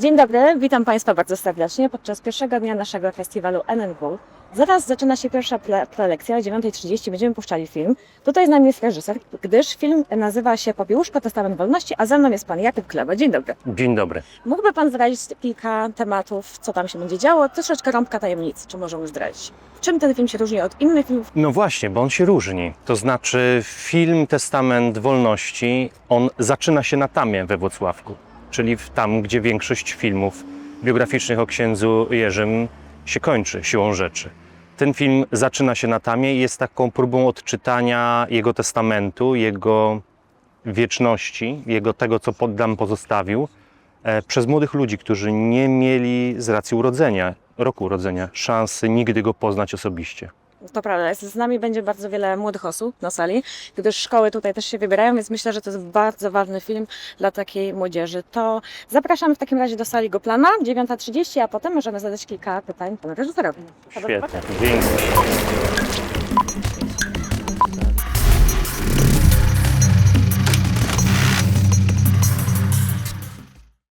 Dzień dobry, witam Państwa bardzo serdecznie podczas pierwszego dnia naszego festiwalu NNW. Zaraz zaczyna się pierwsza pre- prelekcja, o 9.30 będziemy puszczali film. Tutaj z nami jest reżyser, gdyż film nazywa się Popiełuszko Testament Wolności, a ze mną jest Pan Jakub Kleba. Dzień dobry. Dzień dobry. Mógłby Pan zdradzić kilka tematów, co tam się będzie działo? Troszeczkę rąbka tajemnicy, czy możemy zdradzić? Czym ten film się różni od innych filmów? No właśnie, bo on się różni. To znaczy, film Testament Wolności, on zaczyna się na Tamie we Włocławku, czyli tam, gdzie większość filmów biograficznych o księdzu Jerzym się kończy siłą rzeczy. Ten film zaczyna się na Tamie i jest taką próbą odczytania jego testamentu, jego wieczności, jego tego, co pod nam pozostawił, e, przez młodych ludzi, którzy nie mieli z racji urodzenia, roku urodzenia, szansy nigdy go poznać osobiście. To prawda, jest, z nami będzie bardzo wiele młodych osób na sali, gdyż szkoły tutaj też się wybierają, więc myślę, że to jest bardzo ważny film dla takiej młodzieży. To zapraszamy w takim razie do sali Goplana, 9.30, a potem możemy zadać kilka pytań panu reżyserowi. Świetnie.